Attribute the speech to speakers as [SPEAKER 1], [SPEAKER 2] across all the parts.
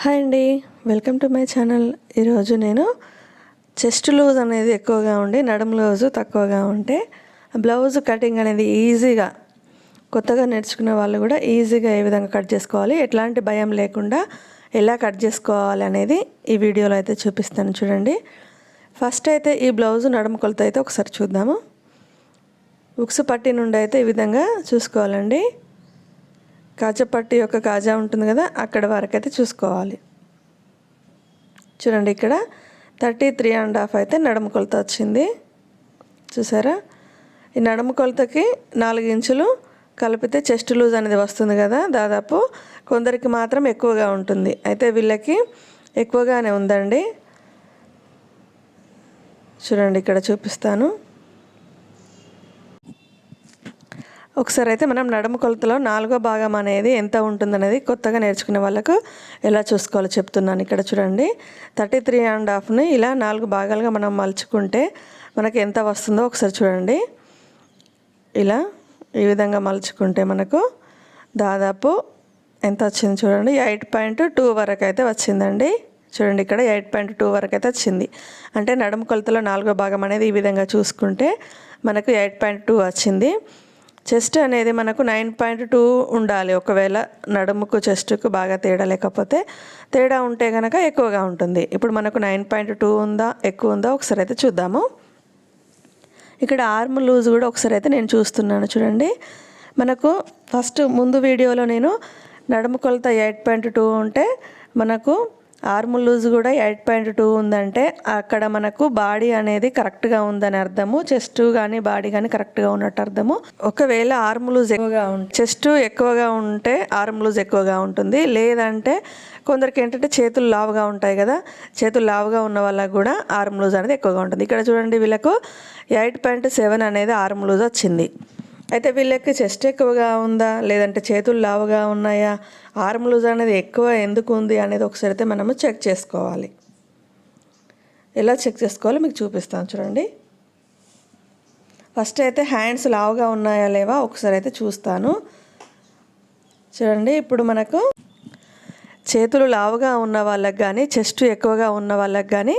[SPEAKER 1] Hi అండి. Welcome to my channel. ఈరోజు నేను చెస్ట్ లూజ్ అనేది ఎక్కువగా ఉండి నడుము లూజు తక్కువగా ఉంటే బ్లౌజ్ కటింగ్ అనేది ఈజీగా కొత్తగా నేర్చుకునే వాళ్ళు కూడా ఈజీగా ఏ విధంగా కట్ చేసుకోవాలి ఎట్లాంటి భయం లేకుండా ఎలా కట్ చేసుకోవాలి అనేది ఈ వీడియోలో అయితే చూపిస్తాను చూడండి. ఫస్ట్ అయితే ఈ బ్లౌజ్ నడుము కొలత అయితే ఒకసారి చూద్దాము. ఉక్స్ పట్టి నుండి అయితే ఈ విధంగా చూసుకోవాలండి. కాజపట్టి యొక్క కాజా ఉంటుంది కదా అక్కడ వరకు అయితే చూసుకోవాలి. చూడండి ఇక్కడ థర్టీ త్రీ అండ్ హాఫ్ అయితే నడుము కొలత వచ్చింది. చూసారా? ఈ నడుము కొలతకి నాలుగు ఇంచులు కలిపితే చెస్ట్ లూజ్ అనేది వస్తుంది కదా దాదాపు. కొందరికి మాత్రం ఎక్కువగా ఉంటుంది. అయితే వీళ్ళకి ఎక్కువగానే ఉందండి. చూడండి ఇక్కడ చూపిస్తాను. ఒకసారి అయితే మనం నడుము కొలతలో నాలుగో భాగం అనేది ఎంత ఉంటుందనేది కొత్తగా నేర్చుకునే వాళ్ళకు ఎలా చూసుకోవాలో చెప్తున్నాను ఇక్కడ చూడండి. థర్టీ త్రీ అండ్ హాఫ్ని ఇలా నాలుగు భాగాలుగా మనం మలుచుకుంటే మనకి ఎంత వస్తుందో ఒకసారి చూడండి. ఇలా ఈ విధంగా మలుచుకుంటే మనకు దాదాపు ఎంత వచ్చింది చూడండి. ఎయిట్ పాయింట్ టూ వరకు అయితే వచ్చిందండి. చూడండి ఇక్కడ ఎయిట్ పాయింట్ టూ వరకు అయితే వచ్చింది. అంటే నడుము కొలతలో నాలుగో భాగం అనేది ఈ విధంగా చూసుకుంటే మనకు ఎయిట్ పాయింట్ టూ వచ్చింది. చెస్ట్ అనేది మనకు నైన్ పాయింట్ టూ ఉండాలి. ఒకవేళ నడుముకు చెస్ట్కు బాగా తేడా లేకపోతే తేడా ఉంటే కనుక ఎక్కువగా ఉంటుంది. ఇప్పుడు మనకు నైన్ పాయింట్ టూ ఉందా ఎక్కువ ఉందా ఒకసారి అయితే చూద్దాము. ఇక్కడ ఆర్మ్ లూజ్ కూడా ఒకసారి అయితే నేను చూస్తున్నాను చూడండి. మనకు ఫస్ట్ ముందు వీడియోలో నేను నడుము కొలత ఎయిట్ పాయింట్ టూ ఉంటే మనకు ఆర్మ్ లూజ్ కూడా ఎయిట్ పాయింట్ టూ ఉందంటే అక్కడ మనకు బాడీ అనేది కరెక్ట్గా ఉందని అర్థము. చెస్ట్ కానీ బాడీ కానీ కరెక్ట్గా ఉన్నట్టు అర్థము. ఒకవేళ ఆర్మ్ లూజ్ ఎక్కువగా ఉంటే చెస్ట్ ఎక్కువగా ఉంటే ఆర్మ్ లూజ్ ఎక్కువగా ఉంటుంది. లేదంటే కొందరికి ఏంటంటే చేతులు లావుగా ఉంటాయి కదా చేతులు లావుగా ఉన్న వాళ్ళకి కూడా ఆర్మ్ లూజ్ అనేది ఎక్కువగా ఉంటుంది. ఇక్కడ చూడండి వీళ్ళకు ఎయిట్ పాయింట్ సెవెన్ అనేది ఆర్మ్ లూజ్ వచ్చింది. అయితే వీళ్ళకి చెస్ట్ ఎక్కువగా ఉందా? లేదంటే చేతులు లావుగా ఉన్నాయా? ఆర్మ్ లూజ్ అనేది ఎక్కువ ఎందుకు ఉంది అనేది ఒకసారి అయితే మనము చెక్ చేసుకోవాలి. ఎలా చెక్ చేసుకోవాలో మీకు చూపిస్తాను చూడండి. ఫస్ట్ అయితే హ్యాండ్స్ లావుగా ఉన్నాయా లేవా ఒకసారి అయితే చూస్తాను. చూడండి ఇప్పుడు మనకు చేతులు లావుగా ఉన్న వాళ్ళకి కానీ చెస్ట్ ఎక్కువగా ఉన్న వాళ్ళకి కానీ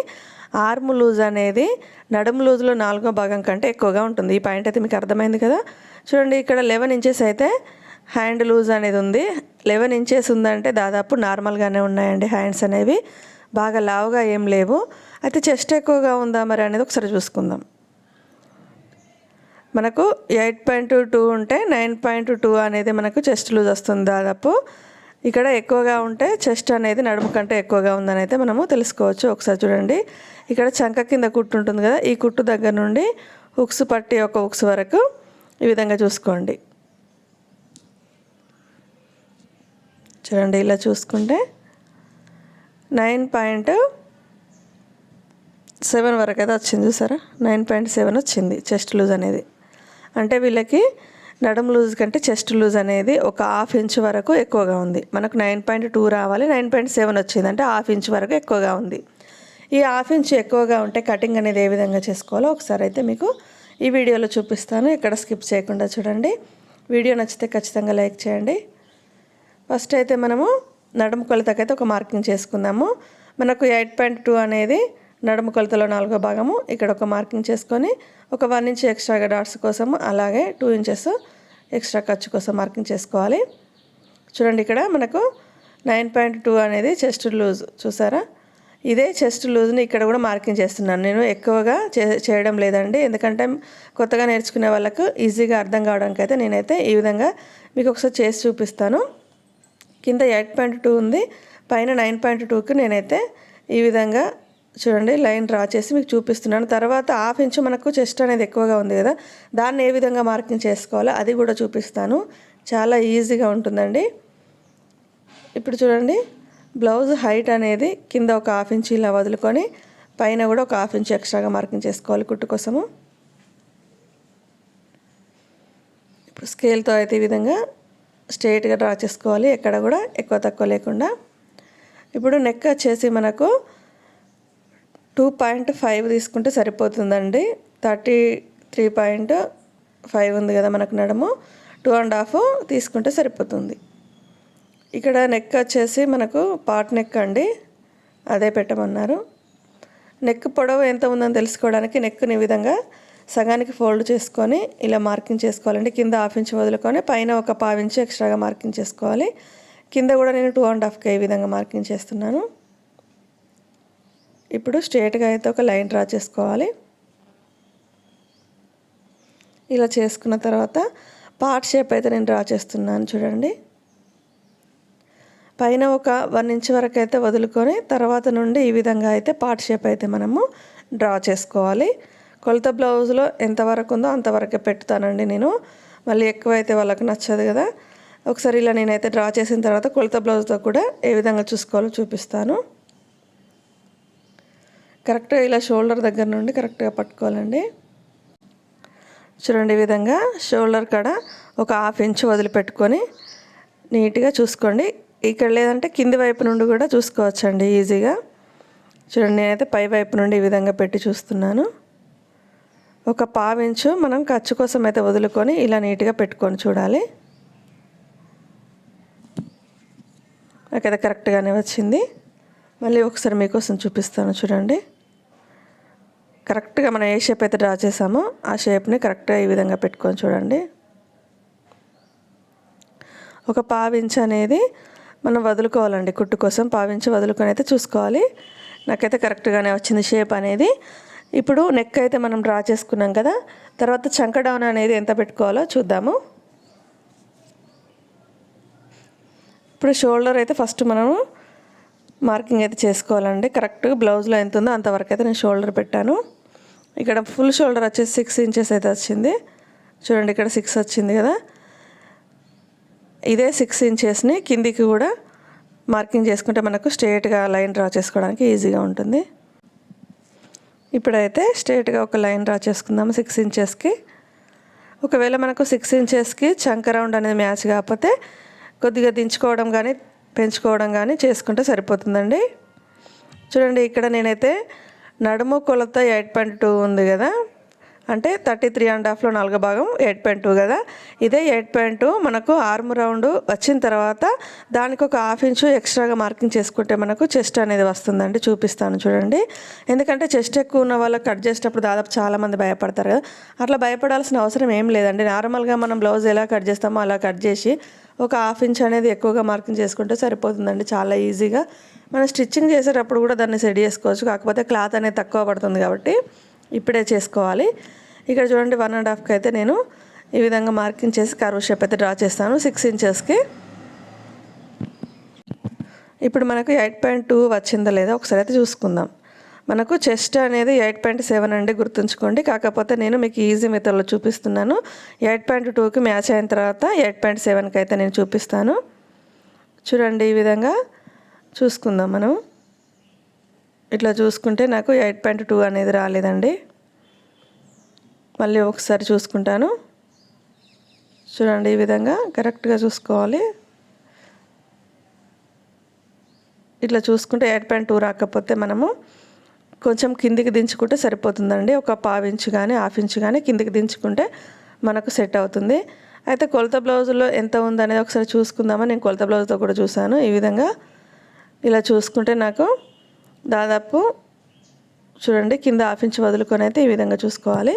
[SPEAKER 1] ఆర్మ్ లూజ్ అనేది నడుము లూజ్లో నాలుగో భాగం కంటే ఎక్కువగా ఉంటుంది. ఈ పాయింట్ అయితే మీకు అర్థమైంది కదా? చూడండి ఇక్కడ లెవెన్ ఇంచెస్ అయితే హ్యాండ్ లూజ్ అనేది ఉంది. లెవెన్ ఇంచెస్ ఉందంటే దాదాపు నార్మల్గానే ఉన్నాయండి హ్యాండ్స్ అనేవి. బాగా లావుగా ఏం లేవు. అయితే చెస్ట్ ఎక్కువగా ఉందా మరి అనేది ఒకసారి చూసుకుందాం. మనకు ఎయిట్ పాయింట్ టూ ఉంటే నైన్ పాయింట్ టూ అనేది మనకు చెస్ట్ లూజ్ వస్తుంది దాదాపు. ఇక్కడ ఎక్కువగా ఉంటే చెస్ట్ అనేది నడుము కంటే ఎక్కువగా ఉందని అయితే మనము తెలుసుకోవచ్చు. ఒకసారి చూడండి. ఇక్కడ చంక కింద కుట్టు ఉంటుంది కదా ఈ కుట్టు దగ్గర నుండి ఉక్స్ పట్టి ఒక ఉక్స్ వరకు ఈ విధంగా చూసుకోండి. చూడండి ఇలా చూసుకుంటే నైన్ పాయింట్ సెవెన్ వరకు అయితే వచ్చింది చూసారా? నైన్ పాయింట్ సెవెన్ వచ్చింది చెస్ట్ లూజ్ అనేది. అంటే వీళ్ళకి నడుము లూజ్ కంటే చెస్ట్ లూజ్ అనేది ఒక హాఫ్ ఇంచ్ వరకు ఎక్కువగా ఉంది. మనకు నైన్ పాయింట్ టూ రావాలి నైన్ పాయింట్ సెవెన్ వచ్చింది. అంటే హాఫ్ ఇంచ్ వరకు ఎక్కువగా ఉంది. ఈ హాఫ్ ఇంచ్ ఎక్కువగా ఉంటే కటింగ్ అనేది ఏ విధంగా చేసుకోవాలో ఒకసారి అయితే మీకు ఈ వీడియోలో చూపిస్తాను. ఎక్కడ స్కిప్ చేయకుండా చూడండి. వీడియో నచ్చితే ఖచ్చితంగా లైక్ చేయండి. ఫస్ట్ అయితే మనము నడుము కొలతకైతే ఒక మార్కింగ్ చేసుకుందాము. మనకు ఎయిట్ పాయింట్ టూ అనేది నడుము కొలతలో నాలుగో భాగము. ఇక్కడ ఒక మార్కింగ్ చేసుకొని ఒక వన్ ఇంచ్ ఎక్స్ట్రాగా డాట్స్ కోసము అలాగే టూ ఇంచెస్ ఎక్స్ట్రా ఖర్చు కోసం మార్కింగ్ చేసుకోవాలి. చూడండి ఇక్కడ మనకు నైన్ పాయింట్ టూ అనేది చెస్ట్ లూజ్. చూసారా? ఇదే చెస్ట్ లూజ్ని ఇక్కడ కూడా మార్కింగ్ చేస్తున్నాను. నేను ఎక్కువగా చే చేయడం లేదండి. ఎందుకంటే కొత్తగా నేర్చుకునే వాళ్ళకు ఈజీగా అర్థం కావడానికి అయితే నేనైతే ఈ విధంగా మీకు ఒకసారి చేసి చూపిస్తాను. కింద ఎయిట్ పాయింట్ టూ ఉంది. పైన నైన్ పాయింట్ టూకి నేనైతే ఈ విధంగా చూడండి లైన్ డ్రా చేసి మీకు చూపిస్తున్నాను. తర్వాత హాఫ్ ఇంచు మనకు చెస్ట్ అనేది ఎక్కువగా ఉంది కదా దాన్ని ఏ విధంగా మార్కింగ్ చేసుకోవాలో అది కూడా చూపిస్తాను. చాలా ఈజీగా ఉంటుందండి. ఇప్పుడు చూడండి. బ్లౌజ్ హైట్ అనేది కింద ఒక హాఫ్ ఇంచ్ ఇలా వదులుకొని పైన కూడా ఒక హాఫ్ ఇంచ్ ఎక్స్ట్రాగా మార్కింగ్ చేసుకోవాలి కుట్టు కోసము. ఇప్పుడు స్కేల్తో అయితే ఈ విధంగా స్ట్రైట్గా డ్రా చేసుకోవాలి ఎక్కడ కూడా ఎక్కువ తక్కువ లేకుండా. ఇప్పుడు నెక్ వచ్చేసి మనకు టూ పాయింట్ ఫైవ్ తీసుకుంటే సరిపోతుందండి. థర్టీ త్రీ పాయింట్ ఫైవ్ ఉంది కదా మనకు నడము. టూ అండ్ హాఫ్ తీసుకుంటే సరిపోతుంది. ఇక్కడ నెక్ వచ్చేసి మనకు పాట్ నెక్ అండి. అదే పెట్టమన్నారు. నెక్ పొడవు ఎంత ఉందని తెలుసుకోవడానికి నెక్ని విధంగా సగానికి ఫోల్డ్ చేసుకొని ఇలా మార్కింగ్ చేసుకోవాలండి. కింద హాఫ్ ఇంచ్ వదులుకొని పైన ఒక పావు ఇంచ్ ఎక్స్ట్రాగా మార్కింగ్ చేసుకోవాలి. కింద కూడా నేను టూ అండ్ హాఫ్కి ఈ విధంగా మార్కింగ్ చేస్తున్నాను. ఇప్పుడు స్ట్రేట్గా అయితే ఒక లైన్ డ్రా చేసుకోవాలి. ఇలా చేసుకున్న తర్వాత పార్ట్ షేప్ అయితే నేను డ్రా చేస్తున్నాను చూడండి. పైన ఒక వన్ ఇంచ్ వరకు అయితే వదులుకొని తర్వాత నుండి ఈ విధంగా అయితే పార్ట్ షేప్ అయితే మనము డ్రా చేసుకోవాలి. కొలత బ్లౌజ్లో ఎంతవరకు ఉందో అంతవరకే పెట్టుతానండి నేను. మళ్ళీ ఎక్కువ అయితే వాళ్ళకి నచ్చదు కదా. ఒకసారి ఇలా నేనైతే డ్రా చేసిన తర్వాత కొలత బ్లౌజ్తో కూడా ఏ విధంగా చూసుకోవాలో చూపిస్తాను. కరెక్ట్గా ఇలా షోల్డర్ దగ్గర నుండి కరెక్ట్గా పట్టుకోవాలండి. చూడండి ఈ విధంగా షోల్డర్ కాడ ఒక హాఫ్ ఇంచ్ వదిలిపెట్టుకొని నీట్గా చూసుకోండి. ఇక్కడ లేదంటే కింది వైపు నుండి కూడా చూసుకోవచ్చండి ఈజీగా. చూడండి నేనైతే పై వైపు నుండి ఈ విధంగా పెట్టి చూస్తున్నాను. ఒక పావించు మనం ఖర్చు కోసం అయితే వదులుకొని ఇలా నీట్గా పెట్టుకొని చూడాలి. నాకైతే కరెక్ట్గానే వచ్చింది. మళ్ళీ ఒకసారి మీకోసం చూపిస్తాను చూడండి. కరెక్ట్గా మనం ఏ షేప్ అయితే డ్రా చేసామో ఆ షేప్ని కరెక్ట్గా ఈ విధంగా పెట్టుకొని చూడండి. ఒక పావించ్ అనేది మనం వదులుకోవాలండి. కుట్టు కోసం పావించి వదులుకొని అయితే చూసుకోవాలి. నాకైతే కరెక్ట్గానే వచ్చింది షేప్ అనేది. ఇప్పుడు నెక్ అయితే మనం డ్రా చేసుకున్నాం కదా. తర్వాత చంక డౌన్ అనేది ఎంత పెట్టుకోవాలో చూద్దాము. ఇప్పుడు షోల్డర్ అయితే ఫస్ట్ మనము మార్కింగ్ అయితే చేసుకోవాలండి. కరెక్ట్గా బ్లౌజ్లో ఎంత ఉందో అంతవరకు అయితే నేను షోల్డర్ పెట్టాను. ఇక్కడ ఫుల్ షోల్డర్ వచ్చేసి సిక్స్ ఇంచెస్ అయితే వచ్చింది. చూడండి ఇక్కడ సిక్స్ వచ్చింది కదా. ఇదే సిక్స్ ఇంచెస్ని కిందికి కూడా మార్కింగ్ చేసుకుంటే మనకు స్ట్రేట్గా లైన్ డ్రా చేసుకోవడానికి ఈజీగా ఉంటుంది. ఇప్పుడైతే స్ట్రేట్గా ఒక లైన్ డ్రా చేసుకుందాము సిక్స్ ఇంచెస్కి ఒకవేళ మనకు సిక్స్ ఇంచెస్కి చంక రౌండ్ అనేది మ్యాచ్ కాకపోతే కొద్దిగా దించుకోవడం కానీ పెంచుకోవడం కానీ చేసుకుంటే సరిపోతుందండి. చూడండి ఇక్కడ నేనైతే నడుము కొలత ఎయిట్ పాయింట్ టూ ఉంది కదా. అంటే థర్టీ త్రీ అండ్ హాఫ్లో నాలుగో భాగం ఎయిట్ పాయింట్ టూ కదా? ఇదే ఎయిట్ పాయింట్ టూ మనకు ఆర్మ్ రౌండ్ వచ్చిన తర్వాత దానికి ఒక హాఫ్ ఇంచు ఎక్స్ట్రాగా మార్కింగ్ చేసుకుంటే మనకు చెస్ట్ అనేది వస్తుందండి. చూపిస్తాను చూడండి. ఎందుకంటే చెస్ట్ ఎక్కువ ఉన్న వాళ్ళకి కట్ చేసేటప్పుడు దాదాపు చాలామంది భయపడతారు కదా. అట్లా భయపడాల్సిన అవసరం ఏం లేదండి. నార్మల్గా మనం బ్లౌజ్ ఎలా కట్ చేస్తామో అలా కట్ చేసి ఒక హాఫ్ ఇంచ్ అనేది ఎక్కువగా మార్కింగ్ చేసుకుంటే సరిపోతుందండి. చాలా ఈజీగా. మనం స్టిచ్చింగ్ చేసేటప్పుడు కూడా దాన్ని సెట్ చేసుకోవచ్చు. కాకపోతే క్లాత్ అనేది తక్కువ పడుతుంది కాబట్టి. ఇప్పుడే చేసుకోవాలి. ఇక్కడ చూడండి వన్ అండ్ హాఫ్కి అయితే నేను ఈ విధంగా మార్కింగ్ చేసి కర్వ్ షేప్ అయితే డ్రా చేస్తాను. సిక్స్ ఇంచెస్కి ఇప్పుడు మనకు ఎయిట్ పాయింట్ టూ వచ్చిందా లేదా ఒకసారి అయితే చూసుకుందాం. మనకు చెస్ట్ అనేది ఎయిట్ పాయింట్ సెవెన్ అండి గుర్తుంచుకోండి. కాకపోతే నేను మీకు ఈజీ మెథడ్లో చూపిస్తున్నాను. ఎయిట్ పాయింట్ టూకి మ్యాచ్ అయిన తర్వాత ఎయిట్ పాయింట్ సెవెన్కి అయితే నేను చూపిస్తాను. చూడండి ఈ విధంగా చూసుకుందాం మనం. ఇట్లా చూసుకుంటే నాకు ఎయిట్ పాయింట్ టూ అనేది రాలేదండి. మళ్ళీ ఒకసారి చూసుకుంటాను. చూడండి ఈ విధంగా కరెక్ట్గా చూసుకోవాలి. ఇట్లా చూసుకుంటే ఎయిట్ పాయింట్ టూ రాకపోతే మనము కొంచెం కిందికి దించుకుంటే సరిపోతుందండి. ఒక పావు ఇంచు కానీ హాఫ్ ఇంచు కానీ కిందికి దించుకుంటే మనకు సెట్ అవుతుంది. అయితే కొలత బ్లౌజులో ఎంత ఉందనేది ఒకసారి చూసుకుందామని నేను కొలత బ్లౌజ్తో కూడా చూశాను. ఈ విధంగా ఇలా చూసుకుంటే నాకు దాదాపు చూడండి కింద హాఫ్ ఇంచ్ వదులుకొని అయితే ఈ విధంగా చూసుకోవాలి.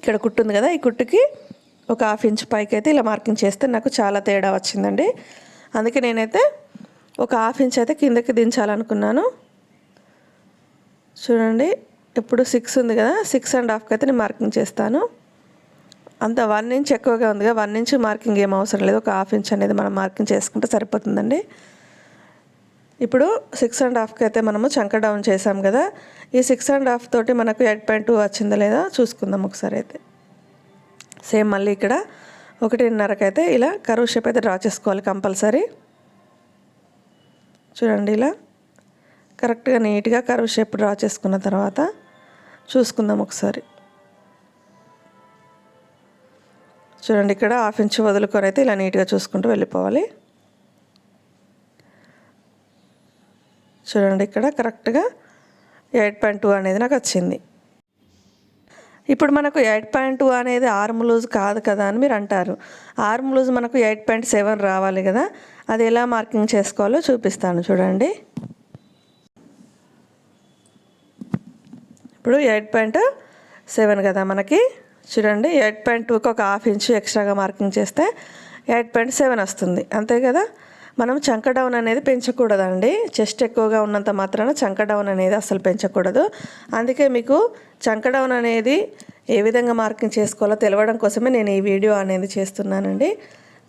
[SPEAKER 1] ఇక్కడ కుట్టు ఉంది కదా ఈ కుట్టుకి ఒక హాఫ్ ఇంచ్ పైకి అయితే ఇలా మార్కింగ్ చేస్తే నాకు చాలా తేడా వచ్చిందండి. అందుకే నేనైతే ఒక హాఫ్ ఇంచ్ అయితే కిందకి దించాలనుకున్నాను. చూడండి ఇప్పుడు సిక్స్ ఉంది కదా సిక్స్ అండ్ హాఫ్కి అయితే నేను మార్కింగ్ చేస్తాను. అంత వన్ ఇంచ్ ఎక్కువగా ఉంది కదా వన్ ఇంచ్ మార్కింగ్ ఏం అవసరం లేదు. ఒక హాఫ్ ఇంచ్ అనేది మనం మార్కింగ్ చేసుకుంటే సరిపోతుందండి. ఇప్పుడు సిక్స్ అండ్ హాఫ్కి అయితే మనము చంక డౌన్ చేసాం కదా. ఈ సిక్స్ అండ్ హాఫ్ తోటి మనకు ఎయిట్ పాయింట్ టూ వచ్చిందా లేదా చూసుకుందాం ఒకసారి అయితే. సేమ్ మళ్ళీ ఇక్కడ ఒకటిన్నరకు అయితే ఇలా కరువు షేప్ అయితే డ్రా చేసుకోవాలి కంపల్సరీ. చూడండి ఇలా. కరెక్ట్గా నీట్గా కరువు షేప్ డ్రా చేసుకున్న తర్వాత చూసుకుందాం ఒకసారి. చూడండి ఇక్కడ హాఫ్ ఇంచ్ వదులుకొని అయితే ఇలా నీట్గా చూసుకుంటూ వెళ్ళిపోవాలి. చూడండి ఇక్కడ కరెక్ట్గా ఎయిట్ పాయింట్ టూ అనేది నాకు వచ్చింది. ఇప్పుడు మనకు ఎయిట్ పాయింట్ టూ అనేది ఆర్మ్ లూజ్ కాదు కదా అని మీరు అంటారు. ఆర్మ్ లూజ్ మనకు ఎయిట్ పాయింట్ సెవెన్ రావాలి కదా అది ఎలా మార్కింగ్ చేసుకోవాలో చూపిస్తాను చూడండి. ఇప్పుడు ఎయిట్ పాయింట్ సెవెన్ కదా మనకి చూడండి ఎయిట్ పాయింట్ టూకి ఒక హాఫ్ ఇంచు ఎక్స్ట్రాగా మార్కింగ్ చేస్తే ఎయిట్ పాయింట్ సెవెన్ వస్తుంది. అంతే కదా? మనం చంక డౌన్ అనేది పెంచకూడదండి. చెస్ట్ ఎక్కువగా ఉన్నంత మాత్రాన చంక డౌన్ అనేది అసలు పెంచకూడదు. అందుకే మీకు చంక డౌన్ అనేది ఏ విధంగా మార్కింగ్ చేసుకోవాలో తెలవడం కోసమే నేను ఈ వీడియో అనేది చేస్తున్నానండి.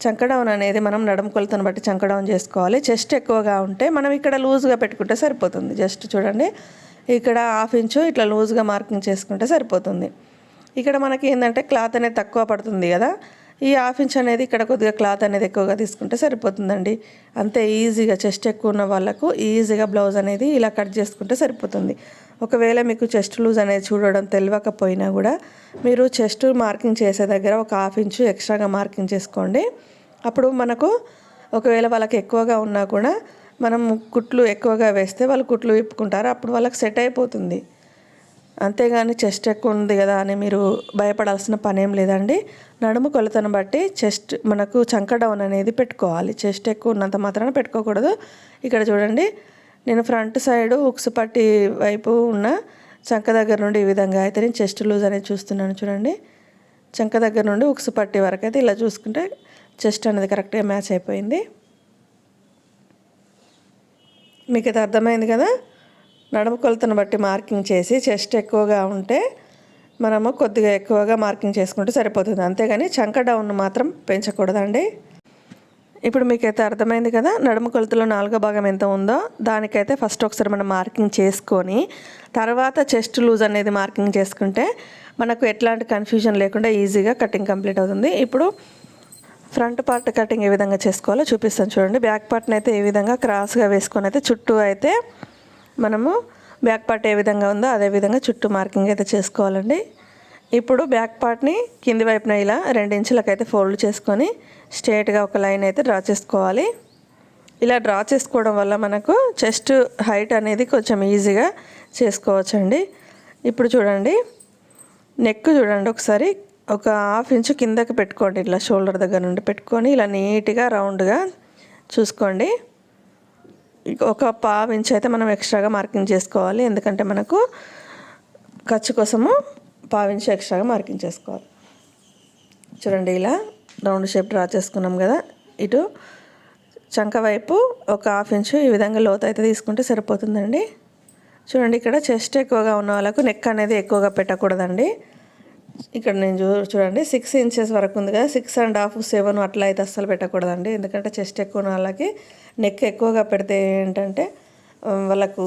[SPEAKER 1] చంక డౌన్ అనేది మనం నడుము కొలతను బట్టి చంక డౌన్ చేసుకోవాలి. చెస్ట్ ఎక్కువగా ఉంటే మనం ఇక్కడ లూజ్గా పెట్టుకుంటే సరిపోతుంది. జస్ట్ చూడండి. ఇక్కడ హాఫ్ ఇంచు ఇట్లా లూజ్గా మార్కింగ్ చేసుకుంటే సరిపోతుంది. ఇక్కడ మనకి ఏంటంటే క్లాత్ అనేది తక్కువ పడుతుంది కదా. ఈ హాఫ్ ఇంచ్ అనేది ఇక్కడ కొద్దిగా క్లాత్ అనేది ఎక్కువగా తీసుకుంటే సరిపోతుందండి. అంతే ఈజీగా చెస్ట్ ఎక్కువ ఉన్న వాళ్ళకు ఈజీగా బ్లౌజ్ అనేది ఇలా కట్ చేసుకుంటే సరిపోతుంది. ఒకవేళ మీకు చెస్ట్ లూజ్ అనేది చూడడం తెలియకపోయినా కూడా మీరు చెస్ట్ మార్కింగ్ చేసే దగ్గర ఒక హాఫ్ ఇంచు ఎక్స్ట్రాగా మార్కింగ్ చేసుకోండి. అప్పుడు మనకు ఒకవేళ వాళ్ళకి ఎక్కువగా ఉన్నా కూడా మనం కుట్లు ఎక్కువగా వేస్తే వాళ్ళు కుట్లు విప్పుకుంటారు. అప్పుడు వాళ్ళకి సెట్ అయిపోతుంది. అంతేగాని చెస్ట్ ఎక్కువ ఉంది కదా అని మీరు భయపడాల్సిన పనేం లేదండి. నడుము కొలతను బట్టి చెస్ట్ మనకు చంక డౌన్ అనేది పెట్టుకోవాలి. చెస్ట్ ఎక్కువ ఉన్నంత మాత్రాన పెట్టుకోకూడదు. ఇక్కడ చూడండి నేను ఫ్రంట్ సైడ్ ఉక్స్ పట్టి వైపు ఉన్న చంక దగ్గర నుండి ఈ విధంగా అయితే నేను చెస్ట్ లూజ్ అనేది చూస్తున్నాను చూడండి. చంక దగ్గర నుండి ఉక్స్ పట్టి వరకు అయితే ఇలా చూసుకుంటే చెస్ట్ అనేది కరెక్ట్గా మ్యాచ్ అయిపోయింది. మీకు అయితే అర్థమైంది కదా? నడుము కొలతను బట్టి మార్కింగ్ చేసి చెస్ట్ ఎక్కువగా ఉంటే మనము కొద్దిగా ఎక్కువగా మార్కింగ్ చేసుకుంటే సరిపోతుంది. అంతేగాని చంక డౌన్ మాత్రం పెంచకూడదండి. ఇప్పుడు మీకైతే అర్థమైంది కదా నడుము కొలతలో నాలుగో భాగం ఎంత ఉందో? దానికైతే ఫస్ట్ ఒకసారి మనం మార్కింగ్ చేసుకొని తర్వాత చెస్ట్ లూజ్ అనేది మార్కింగ్ చేసుకుంటే మనకు ఎట్లాంటి కన్ఫ్యూజన్ లేకుండా ఈజీగా కటింగ్ కంప్లీట్ అవుతుంది. ఇప్పుడు ఫ్రంట్ పార్ట్ కటింగ్ ఏ విధంగా చేసుకోవాలో చూపిస్తాను చూడండి. బ్యాక్ పార్ట్ని అయితే ఏ విధంగా క్రాస్గా వేసుకొని అయితే చుట్టూ అయితే మనము బ్యాక్ పార్ట్ ఏ విధంగా ఉందో అదే విధంగా చుట్టూ మార్కింగ్ అయితే చేసుకోవాలండి. ఇప్పుడు బ్యాక్ పార్ట్ని కింది వైపున ఇలా ఇంచులకు అయితే ఫోల్డ్ చేసుకొని స్ట్రేట్గా ఒక లైన్ అయితే డ్రా చేసుకోవాలి. ఇలా డ్రా చేసుకోవడం వల్ల మనకు చెస్ట్ హైట్ అనేది కొంచెం ఈజీగా చేసుకోవచ్చండి. ఇప్పుడు చూడండి నెక్ చూడండి ఒకసారి. ఒక హాఫ్ ఇంచు కిందకి పెట్టుకోండి ఇట్లా షోల్డర్ దగ్గర నుండి పెట్టుకొని ఇలా నీట్గా రౌండ్గా చూసుకోండి. ఒక పావు ఇంచ్ అయితే మనం ఎక్స్ట్రాగా మార్కింగ్ చేసుకోవాలి. ఎందుకంటే మనకు ఖర్చు కోసము పావు ఇంచ్ ఎక్స్ట్రాగా మార్కింగ్ చేసుకోవాలి. చూడండి ఇలా రౌండ్ షేప్ డ్రా చేసుకున్నాం కదా. ఇటు చంక వైపు ఒక హాఫ్ ఇంచు ఈ విధంగా లోతు అయితే తీసుకుంటే సరిపోతుందండి. చూడండి ఇక్కడ చెస్ట్ ఎక్కువగా ఉన్న వాళ్ళకు నెక్ అనేది ఎక్కువగా పెట్టకూడదండి. ఇక్కడ నేను చూ చూడండి సిక్స్ ఇంచెస్ వరకు ఉంది కదా సిక్స్ అండ్ హాఫ్ సెవెన్ అట్లా అయితే అస్సలు పెట్టకూడదండి. ఎందుకంటే చెస్ట్ ఎక్కువ ఉన్న వాళ్ళకి నెక్ ఎక్కువగా పెడితే ఏంటంటే వాళ్ళకు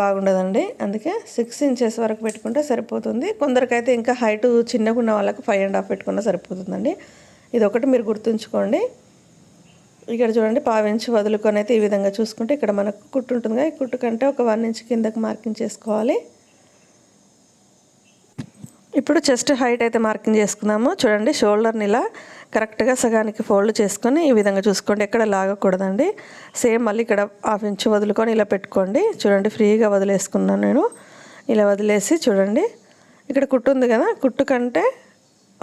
[SPEAKER 1] బాగుండదండి. అందుకే సిక్స్ ఇంచెస్ వరకు పెట్టుకుంటే సరిపోతుంది. కొందరికైతే ఇంకా హైట్ చిన్నగా ఉన్న వాళ్ళకి ఫైవ్ అండ్ హాఫ్ పెట్టుకున్నా సరిపోతుందండి. ఇది ఒకటి మీరు గుర్తుంచుకోండి. ఇక్కడ చూడండి పావించి వదులుకొని అయితే ఈ విధంగా చూసుకుంటే ఇక్కడ మనకు కుట్టు ఉంటుంది ఈ కుట్టు కంటే ఒక వన్ ఇంచ్ కిందకి మార్కింగ్ చేసుకోవాలి. ఇప్పుడు చెస్ట్ హైట్ అయితే మార్కింగ్ చేసుకున్నాము. చూడండి షోల్డర్ని ఇలా కరెక్ట్గా సగానికి ఫోల్డ్ చేసుకొని ఈ విధంగా చూసుకోండి. ఎక్కడ లాగకూడదండి. సేమ్ మళ్ళీ ఇక్కడ హాఫ్ ఇంచ్ వదులుకొని ఇలా పెట్టుకోండి. చూడండి ఫ్రీగా వదిలేసుకున్నాను నేను. ఇలా వదిలేసి చూడండి. ఇక్కడ కుట్టు ఉంది కదా కుట్టు కంటే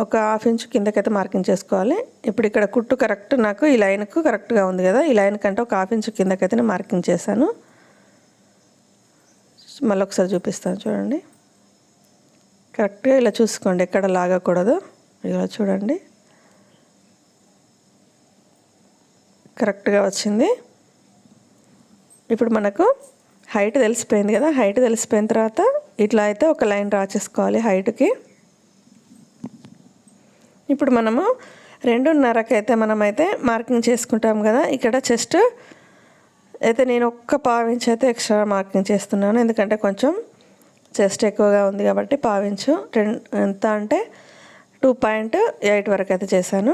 [SPEAKER 1] ఒక హాఫ్ ఇంచ్ కిందకైతే మార్కింగ్ చేసుకోవాలి. ఇప్పుడు ఇక్కడ కుట్టు కరెక్ట్ నాకు ఈ లైన్కు కరెక్ట్గా ఉంది కదా ఈ లైన్ కంటే ఒక హాఫ్ ఇంచ్ కిందకైతే మార్కింగ్ చేశాను. మళ్ళీ ఒకసారి చూపిస్తాను చూడండి. కరెక్ట్గా ఇలా చూసుకోండి ఎక్కడ లాగకూడదు. ఇలా చూడండి. కరెక్ట్గా వచ్చింది. ఇప్పుడు మనకు హైట్ తెలిసిపోయింది కదా హైట్ తెలిసిపోయిన తర్వాత ఇట్లా అయితే ఒక లైన్ డ్రా చేసుకోవాలి హైట్కి. ఇప్పుడు మనము రెండున్నరకు అయితే మనమైతే మార్కింగ్ చేసుకుంటాం కదా ఇక్కడ చెస్ట్ అయితే నేను ఒక్క పావించి అయితే ఎక్స్ట్రా మార్కింగ్ చేస్తున్నాను ఎందుకంటే కొంచెం చెస్ట్ ఎక్కువగా ఉంది కాబట్టి పావించు. రెండు ఎంత అంటే టూ పాయింట్ ఎయిట్ వరకు అయితే చేశాను.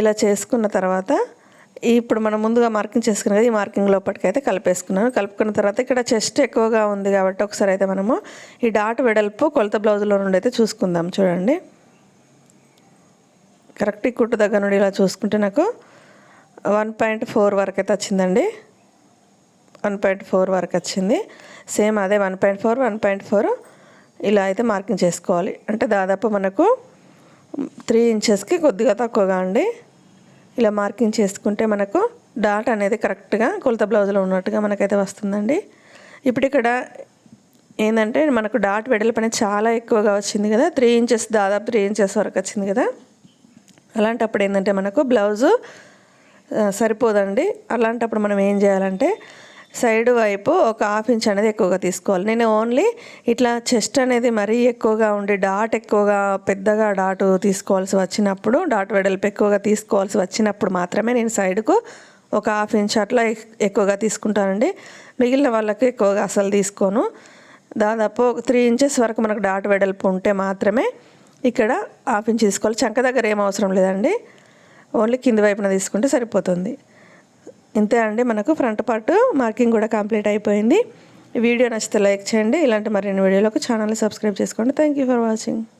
[SPEAKER 1] ఇలా చేసుకున్న తర్వాత ఇప్పుడు మనం ముందుగా మార్కింగ్ చేసుకున్న కదా ఈ మార్కింగ్ లోపటికైతే కలిపేసుకున్నాను. కలుపుకున్న తర్వాత ఇక్కడ చెస్ట్ ఎక్కువగా ఉంది కాబట్టి ఒకసారి అయితే మనము ఈ డాట్ వెడల్పు కొలత బ్లౌజ్లో నుండి అయితే చూసుకుందాం. చూడండి. కరెక్ట్ ఈ కుట్టు దగ్గర నుండి ఇలా చూసుకుంటే నాకు వన్ పాయింట్ ఫోర్ వరకు అయితే వచ్చిందండి. వన్ పాయింట్ ఫోర్ వరకు వచ్చింది. సేమ్ అదే one point four one point four ఇలా అయితే మార్కింగ్ చేసుకోవాలి. అంటే దాదాపు మనకు త్రీ ఇంచెస్కి కొద్దిగా తక్కువగా అండి. ఇలా మార్కింగ్ చేసుకుంటే మనకు డాట్ అనేది కరెక్ట్గా కొలత బ్లౌజ్లో ఉన్నట్టుగా మనకైతే వస్తుందండి. ఇప్పుడు ఇక్కడ ఏంటంటే మనకు డాట్ వెడల్పు అనేది చాలా ఎక్కువగా వచ్చింది కదా. త్రీ ఇంచెస్ దాదాపు త్రీ ఇంచెస్ వరకు వచ్చింది కదా. అలాంటప్పుడు ఏంటంటే మనకు బ్లౌజు సరిపోదండి. అలాంటప్పుడు మనం ఏం చేయాలంటే సైడ్ వైపు ఒక హాఫ్ ఇంచ్ అనేది ఎక్కువగా తీసుకోవాలి. నేను ఓన్లీ ఇట్లా చెస్ట్ అనేది మరీ ఎక్కువగా ఉండి డాట్ ఎక్కువగా పెద్దగా డాట్ తీసుకోవాల్సి వచ్చినప్పుడు డాట్ వెడల్పు ఎక్కువగా తీసుకోవాల్సి వచ్చినప్పుడు మాత్రమే నేను సైడ్కు ఒక హాఫ్ ఇంచ్ అట్లా ఎక్కువగా తీసుకుంటానండి. మిగిలిన వాళ్ళకి ఎక్కువగా అసలు తీసుకోను. దాదాపు ఒక త్రీ ఇంచెస్ వరకు మనకు డాట్ వెడల్పు ఉంటే మాత్రమే ఇక్కడ హాఫ్ ఇంచ్ తీసుకోవాలి. చంక దగ్గర ఏం అవసరం లేదండి. ఓన్లీ కింది వైపున తీసుకుంటే సరిపోతుంది. ఇంతే అండి. మనకు ఫ్రంట్ పార్ట్ మార్కింగ్ కూడా కంప్లీట్ అయిపోయింది. వీడియో నచ్చితే లైక్ చేయండి. ఇలాంటి మరిన్ని వీడియోలకు ఛానల్ని సబ్స్క్రైబ్ చేసుకోండి. Thank you for watching.